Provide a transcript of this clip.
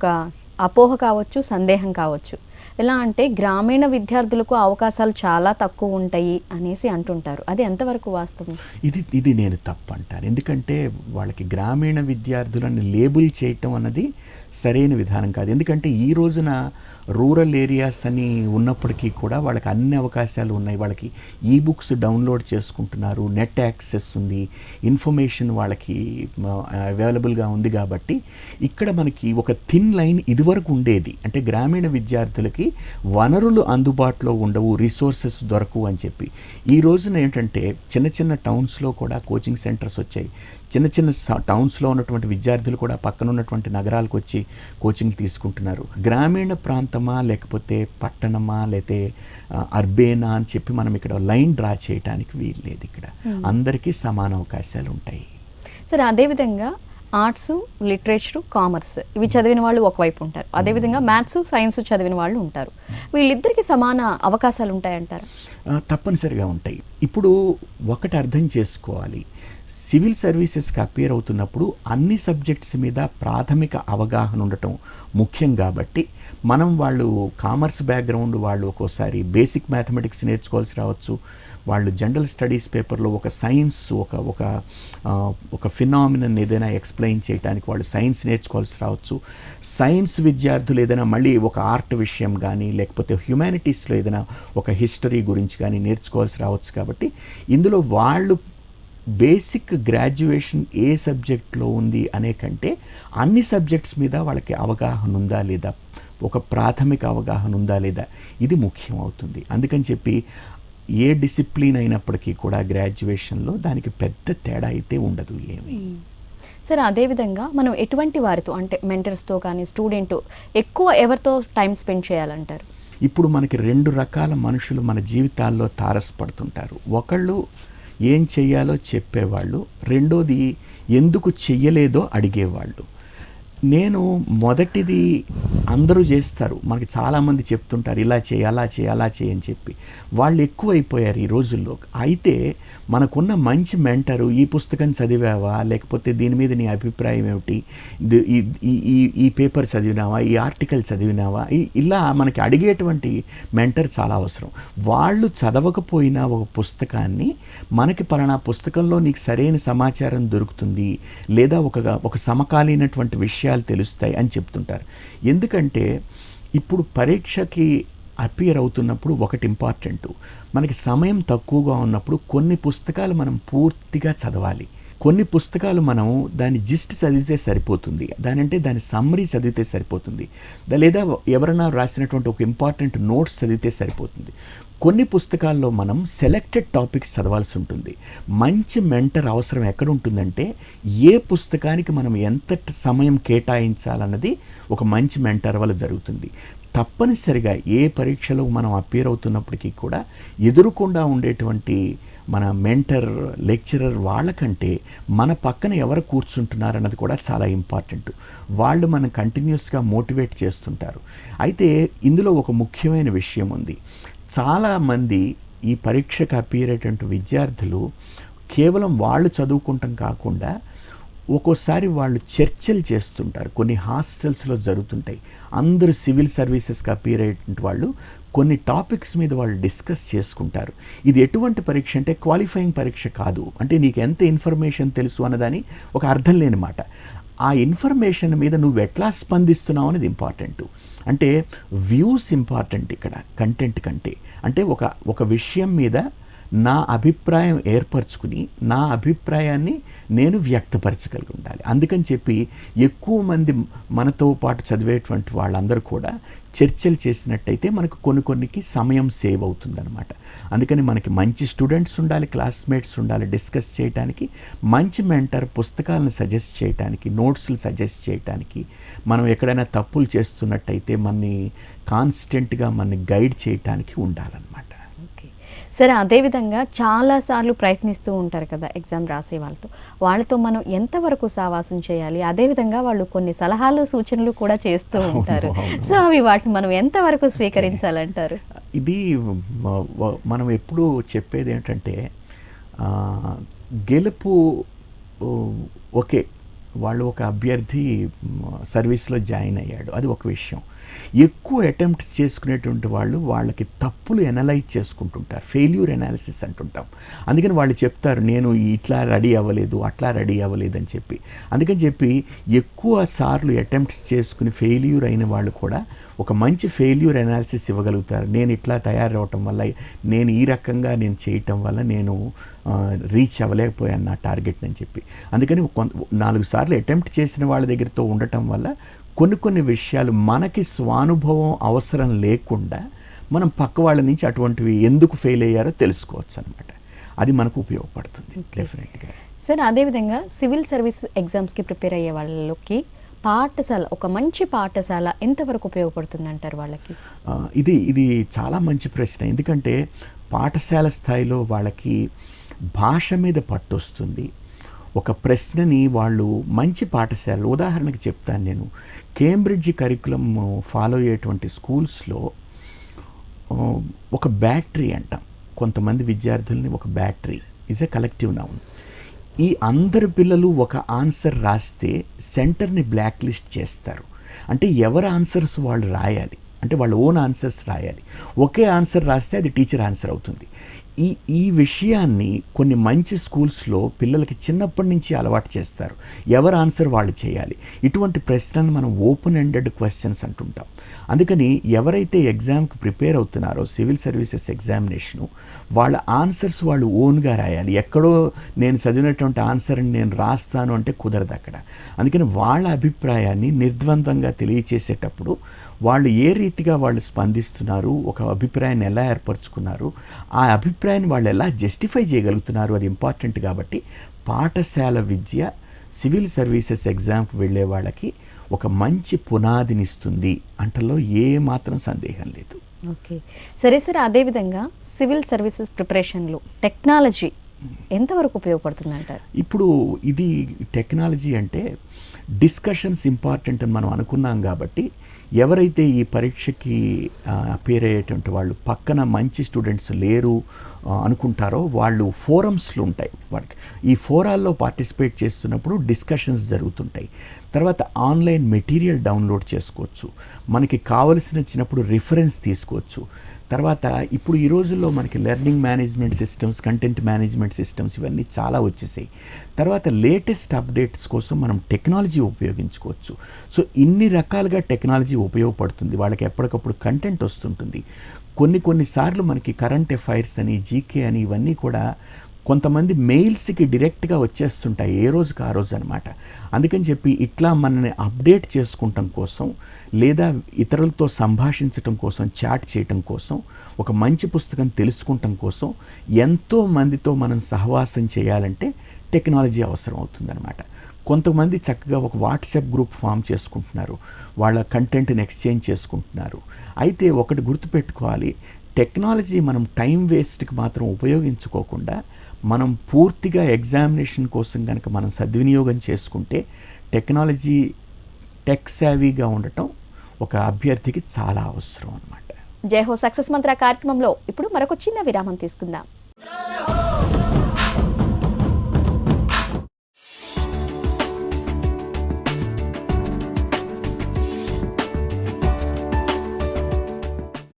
ఒక అపోహ కావచ్చు సందేహం కావచ్చు. ఎలా అంటే గ్రామీణ విద్యార్థులకు అవకాశాలు చాలా తక్కువ ఉంటాయి అనేసి అంటుంటారు. అది ఎంతవరకు వాస్తవం? ఇది ఇది నేను తప్పు అంటాను ఎందుకంటే వాళ్ళకి గ్రామీణ విద్యార్థులను లేబుల్ చేయటం అన్నది సరైన విధానం కాదు. ఎందుకంటే ఈ రోజున రూరల్ ఏరియాస్ అని ఉన్నప్పటికీ కూడా వాళ్ళకి అన్ని అవకాశాలు ఉన్నాయి. వాళ్ళకి ఈ బుక్స్ డౌన్లోడ్ చేసుకుంటున్నారు. నెట్ యాక్సెస్ ఉంది. ఇన్ఫర్మేషన్ వాళ్ళకి అవైలబుల్గా ఉంది కాబట్టి ఇక్కడ మనకి ఒక థిన్ లైన్ ఇదివరకు ఉండేది. అంటే గ్రామీణ విద్యార్థులకి వనరులు అందుబాటులో ఉండవు రిసోర్సెస్ దొరకవు అని చెప్పి. ఈ రోజున ఏంటంటే చిన్న చిన్న టౌన్స్లో కూడా కోచింగ్ సెంటర్స్ వచ్చాయి. చిన్న చిన్న టౌన్స్లో ఉన్నటువంటి విద్యార్థులు కూడా పక్కన ఉన్నటువంటి నగరాలకు వచ్చి కోచింగ్ తీసుకుంటున్నారు. గ్రామీణ ప్రాంతమా లేకపోతే పట్టణమా ఆ, అర్బేనా అని చెప్పి మనం ఇక్కడ లైన్ డ్రా చేయడానికి వీలు లేదు ఇక్కడ. అందరికీ సమాన అవకాశాలు ఉంటాయి సరే అదేవిధంగా ఆర్ట్స్ లిటరేచర్ కామర్స్ ఇవి చదివిన వాళ్ళు ఒకవైపు ఉంటారు అదేవిధంగా మ్యాథ్స్ సైన్స్ చదివిన వాళ్ళు ఉంటారు. వీళ్ళిద్దరికి సమాన అవకాశాలు ఉంటాయంటారా తప్పనిసరిగా ఉంటాయి. ఇప్పుడు ఒకటి అర్థం చేసుకోవాలి. సివిల్ సర్వీసెస్కి అపేర్ అవుతున్నప్పుడు అన్ని సబ్జెక్ట్స్ మీద ప్రాథమిక అవగాహన ఉండటం ముఖ్యం కాబట్టి మనం వాళ్ళు కామర్స్ బ్యాక్గ్రౌండ్ వాళ్ళు ఒక్కోసారి బేసిక్ మ్యాథమెటిక్స్ నేర్చుకోవాల్సి రావచ్చు. వాళ్ళు జనరల్ స్టడీస్ పేపర్లో ఒక సైన్స్ ఒక ఒక ఒక ఫినామినన్ ఏదైనా ఎక్స్ప్లెయిన్ చేయడానికి వాళ్ళు సైన్స్ నేర్చుకోవాల్సి రావచ్చు. సైన్స్ విద్యార్థులు ఏదైనా మళ్ళీ ఒక ఆర్ట్ విషయం కానీ లేకపోతే హ్యుమానిటీస్లో ఏదైనా ఒక హిస్టరీ గురించి కానీ నేర్చుకోవాల్సి రావచ్చు కాబట్టి ఇందులో వాళ్ళు బేసిక్ గ్రాడ్యుయేషన్ ఏ సబ్జెక్ట్లో ఉంది అనే కంటే అన్ని సబ్జెక్ట్స్ మీద వాళ్ళకి అవగాహన ఉందా లేదా? ఒక ప్రాథమిక అవగాహన ఉందా లేదా? ఇది ముఖ్యం అవుతుంది. అందుకని చెప్పి ఏ డిసిప్లిన్ అయినప్పటికీ కూడా గ్రాడ్యుయేషన్లో దానికి పెద్ద తేడా అయితే ఉండదు ఏమీ. సరే అదేవిధంగా మనం ఎటువంటి వారితో అంటే మెంటర్స్తో కానీ స్టూడెంట్ ఎక్కువ ఎవరితో టైం స్పెండ్ చేయాలంటారు? ఇప్పుడు మనకి రెండు రకాల మనుషులు మన జీవితాల్లో తారసపడుతుంటారు. ఒకళ్ళు ఏం చెయ్యాలో చెప్పేవాళ్ళు. రెండోది ఎందుకు చెయ్యలేదో అడిగేవాళ్ళు. నేను మొదటిది అందరూ చేస్తారు. మనకి చాలామంది చెప్తుంటారు ఇలా చేయి అలా చేయి అలా చేయి అని చెప్పి. వాళ్ళు ఎక్కువైపోయారు ఈ రోజుల్లో. అయితే మనకున్న మంచి మెంటరు ఈ పుస్తకం చదివావా? లేకపోతే దీని మీద నీ అభిప్రాయం ఏమిటి? ఈ- ఈ- ఈ పేపర్ చదివినావా? ఈ ఆర్టికల్ చదివినావా? ఈ- ఇలా మనకి అడిగేటువంటి మెంటర్ చాలా అవసరం. వాళ్ళు చదవకపోయినా ఒక పుస్తకాన్ని మనకి పలానా పుస్తకంలో నీకు సరైన సమాచారం దొరుకుతుంది లేదా ఒక ఒక సమకాలీనటువంటి విషయం విషయాలు తెలుస్తాయి అని చెప్తుంటారు. ఎందుకంటే ఇప్పుడు పరీక్షకి అపియర్ అవుతున్నప్పుడు ఒకటి ఇంపార్టెంట్ మనకి సమయం తక్కువగా ఉన్నప్పుడు కొన్ని పుస్తకాలు మనం పూర్తిగా చదవాలి. కొన్ని పుస్తకాలు మనం దాని జిస్ట్ చదివితే సరిపోతుంది. దాని అంటే దాని సమ్మరీ చదివితే సరిపోతుంది. దా- లేదా ఎవరైనా రాసినటువంటి ఒక ఇంపార్టెంట్ నోట్స్ చదివితే సరిపోతుంది. కొన్ని పుస్తకాల్లో మనం సెలెక్టెడ్ టాపిక్స్ చదవాల్సి ఉంటుంది. మంచి మెంటర్ అవసరం ఎక్కడ ఉంటుందంటే ఏ పుస్తకానికి మనం ఎంత సమయం కేటాయించాలన్నది ఒక మంచి మెంటర్ వల్ల జరుగుతుంది. తప్పనిసరిగా ఏ పరీక్షలో మనం అపేర్ అవుతున్నప్పటికీ కూడా ఎదురుకుండా ఉండేటువంటి మన మెంటర్ లెక్చరర్ వాళ్ళకంటే మన పక్కన ఎవరు కూర్చుంటున్నారు అన్నది కూడా చాలా ఇంపార్టెంట్ వాళ్ళు మనం కంటిన్యూస్గా మోటివేట్ చేస్తుంటారు. అయితే ఇందులో ఒక ముఖ్యమైన విషయం ఉంది. చాలామంది ఈ పరీక్షకు అపేర్ అయ్యేటువంటి విద్యార్థులు కేవలం వాళ్ళు చదువుకుంటాం కాకుండా ఒక్కోసారి వాళ్ళు చర్చలు చేస్తుంటారు. కొన్ని హాస్టల్స్లో జరుగుతుంటాయి. అందరూ సివిల్ సర్వీసెస్కి అపీర్ అయ్యేటువంటి వాళ్ళు కొన్ని టాపిక్స్ మీద వాళ్ళు డిస్కస్ చేసుకుంటారు. ఇది ఎటువంటి పరీక్ష అంటే క్వాలిఫైయింగ్ పరీక్ష కాదు. అంటే నీకు ఎంత ఇన్ఫర్మేషన్ తెలుసు అన్నదాని ఒక అర్థం లేని మాట. ఆ ఇన్ఫర్మేషన్ మీద నువ్వు ఎట్లా స్పందిస్తున్నావు అనేది ఇంపార్టెంట్. అంటే వ్యూస్ ఇంపార్టెంట్ ఇక్కడ కంటెంట్ కంటే. అంటే ఒక ఒక విషయం మీద నా అభిప్రాయం ఏర్పరచుకుని నా అభిప్రాయాన్ని నేను వ్యక్తపరచగలిగి ఉండాలి. అందుకని చెప్పి ఎక్కువ మంది మనతో పాటు చదివేటువంటి వాళ్ళందరూ కూడా చర్చలు చేసినట్టయితే మనకు కొన్ని కొన్నికి సమయం సేవ్ అవుతుందన్నమాట. అందుకని మనకి మంచి స్టూడెంట్స్ ఉండాలి క్లాస్మేట్స్ ఉండాలి డిస్కస్ చేయడానికి మంచి మెంటర్ పుస్తకాలను సజెస్ట్ చేయడానికి నోట్స్లు సజెస్ట్ చేయడానికి మనం ఎక్కడైనా తప్పులు చేస్తున్నట్టయితే మనని కాన్స్టెంట్గా మనని గైడ్ చేయటానికి ఉండాలన్నమాట. సరే అదేవిధంగా చాలాసార్లు ప్రయత్నిస్తూ ఉంటారు కదా ఎగ్జామ్ రాసే వాళ్ళతో. వాళ్ళతో మనం ఎంతవరకు సావాసం చేయాలి? అదేవిధంగా వాళ్ళు కొన్ని సలహాలు సూచనలు కూడా చేస్తూ ఉంటారు. సో అవి వాటిని మనం ఎంతవరకు స్వీకరించాలంటారు? ఇది మనం ఎప్పుడూ చెప్పేది ఏంటంటే గెలుపు ఓకే. వాళ్ళు ఒక అభ్యర్థి సర్వీస్లో జాయిన్ అయ్యాడు. అది ఒక విషయం. ఎక్కువ అటెంప్ట్ చేసుకునేటువంటి వాళ్ళు వాళ్ళకి తప్పులు ఎనలైజ్ చేసుకుంటుంటారు. ఫెయిల్యూర్ ఎనాలిసిస్ అంటుంటాం. అందుకని వాళ్ళు చెప్తారు నేను ఇట్లా రెడీ అవ్వలేదు అట్లా రెడీ అవ్వలేదు అని చెప్పి. అందుకని చెప్పి ఎక్కువ సార్లు అటెంప్ట్స్ చేసుకుని ఫెయిల్యూర్ అయిన వాళ్ళు కూడా ఒక మంచి ఫెయిల్యూర్ ఎనాలిసిస్ ఇవ్వగలుగుతారు. నేను ఇట్లా తయారవటం వల్ల నేను ఈ రకంగా నేను చేయటం వల్ల నేను రీచ్ అవ్వలేకపోయాను నా టార్గెట్ అని చెప్పి. అందుకని కొంత నాలుగు సార్లు అటెంప్ట్ చేసిన వాళ్ళ దగ్గరతో ఉండటం వల్ల కొన్ని కొన్ని విషయాలు మనకి స్వానుభవం అవసరం లేకుండా మనం పక్క వాళ్ళ నుంచి అటువంటివి ఎందుకు ఫెయిల్ అయ్యారో తెలుసుకోవచ్చు అనమాట అది మనకు ఉపయోగపడుతుంది డెఫినెట్గా సార్ అదేవిధంగా సివిల్ సర్వీసెస్ ఎగ్జామ్స్కి ప్రిపేర్ అయ్యే వాళ్ళకి పాఠశాల ఒక మంచి పాఠశాల ఎంతవరకు ఉపయోగపడుతుంది అంటారు వాళ్ళకి ఇది ఇది చాలా మంచి ప్రశ్న. ఎందుకంటే పాఠశాల స్థాయిలో వాళ్ళకి భాష మీద పట్టు వస్తుంది ఒక ప్రశ్నని వాళ్ళు మంచి పాఠశాల ఉదాహరణకి చెప్తాను నేను. కేంబ్రిడ్జ్ కరికులం ఫాలో అయ్యేటువంటి స్కూల్స్లో ఒక బ్యాటరీ అంటాం. కొంతమంది విద్యార్థుల్ని ఒక battery. Is a collective noun ఈ అందరు పిల్లలు ఒక ఆన్సర్ రాస్తే సెంటర్ని బ్లాక్ లిస్ట్ చేస్తారు. అంటే ఎవరి ఆన్సర్స్ వాళ్ళు రాయాలి? అంటే వాళ్ళ ఓన్ ఆన్సర్స్ రాయాలి. ఒకే ఆన్సర్ రాస్తే అది టీచర్ ఆన్సర్ అవుతుంది. ఈ ఈ విషయాన్ని కొన్ని మంచి స్కూల్స్లో పిల్లలకి చిన్నప్పటి నుంచి అలవాటు చేస్తారు. ఎవరు ఆన్సర్ వాళ్ళు చేయాలి? ఇటువంటి ప్రశ్నలను మనం ఓపెన్ ఎండెడ్ క్వశ్చన్స్ అంటుంటాం. అందుకని ఎవరైతే ఎగ్జామ్కి ప్రిపేర్ అవుతున్నారో సివిల్ సర్వీసెస్ ఎగ్జామినేషను వాళ్ళ ఆన్సర్స్ వాళ్ళు ఓన్గా రాయాలి. ఎక్కడో నేను చదివినటువంటి ఆన్సర్ని నేను రాస్తాను అంటే కుదరదు అక్కడ. అందుకని వాళ్ళ అభిప్రాయాన్ని నిర్ద్వందంగా తెలియచేసేటప్పుడు వాళ్ళు ఏ రీతిగా వాళ్ళు స్పందిస్తున్నారు ఒక అభిప్రాయాన్ని ఎలా ఏర్పరచుకున్నారు ఆ అభిప్రాయాన్ని వాళ్ళు ఎలా జస్టిఫై చేయగలుగుతున్నారు అది ఇంపార్టెంట్ కాబట్టి పాఠశాల విద్య సివిల్ సర్వీసెస్ ఎగ్జామ్కి వెళ్ళే వాళ్ళకి ఒక మంచి పునాదినిస్తుంది. అంటలో ఏ మాత్రం సందేహం లేదు. ఓకే. సరే సార్. అదేవిధంగా సివిల్ సర్వీసెస్ ప్రిపరేషన్లో టెక్నాలజీ ఎంతవరకు ఉపయోగపడుతుంది అంటారు ఇప్పుడు ఇది టెక్నాలజీ అంటే డిస్కషన్స్ ఇంపార్టెంట్ అని మనం అనుకున్నాం కాబట్టి ఎవరైతే ఈ పరీక్షకి అపేర్ అయ్యేటువంటి వాళ్ళు పక్కన మంచి స్టూడెంట్స్ లేరు అనుకుంటారో వాళ్ళు ఫోరమ్స్లు ఉంటాయి వాళ్ళకి. ఈ ఫోరాల్లో పార్టిసిపేట్ చేస్తున్నప్పుడు డిస్కషన్స్ జరుగుతుంటాయి. తర్వాత ఆన్లైన్ మెటీరియల్ డౌన్లోడ్ చేసుకోవచ్చు. మనకి కావలసిన చిన్నప్పుడు రిఫరెన్స్ తీసుకోవచ్చు. తర్వాత ఇప్పుడు ఈ రోజుల్లో మనకి learning management systems content management systems ఇవన్నీ చాలా వచ్చేసాయి. తర్వాత లేటెస్ట్ అప్డేట్స్ కోసం మనం టెక్నాలజీ ఉపయోగించుకోవచ్చు. సో ఇన్ని రకాలుగా టెక్నాలజీ ఉపయోగపడుతుంది. వాళ్ళకి ఎప్పటికప్పుడు కంటెంట్ వస్తుంటుంది. కొన్ని కొన్నిసార్లు మనకి కరెంట్ అఫైర్స్ అని జీకే అని ఇవన్నీ కూడా కొంతమంది మెయిల్స్కి డైరెక్ట్గా వచ్చేస్తుంటాయి ఏ రోజుకి ఆ రోజు అనమాట అందుకని చెప్పి ఇట్లా మనల్ని అప్డేట్ చేసుకుంటాం కోసం లేదా ఇతరులతో సంభాషించటం కోసం చాట్ చేయటం కోసం ఒక మంచి పుస్తకం తెలుసుకుంటం కోసం ఎంతో మందితో మనం సహవాసం చేయాలంటే టెక్నాలజీ అవసరం అవుతుందన్నమాట. కొంతమంది చక్కగా ఒక వాట్సాప్ గ్రూప్ ఫామ్ చేసుకుంటున్నారు వాళ్ళ కంటెంట్ని ఎక్స్చేంజ్ చేసుకుంటున్నారు. అయితే ఒకటి గుర్తుపెట్టుకోవాలి టెక్నాలజీ మనం టైం వేస్ట్కి మాత్రం ఉపయోగించుకోకుండా మనం పూర్తిగా ఎగ్జామినేషన్ కోసం కనుక మనం సద్వినియోగం చేసుకుంటే టెక్నాలజీ టెక్ సావీగా ఉండటం ఒక అభ్యర్థికి చాలా అవసరం అనమాట జయహో సక్సెస్ మంత్ర కార్యక్రమంలో ఇప్పుడు మరొక చిన్న విరామం తీసుకుందాం.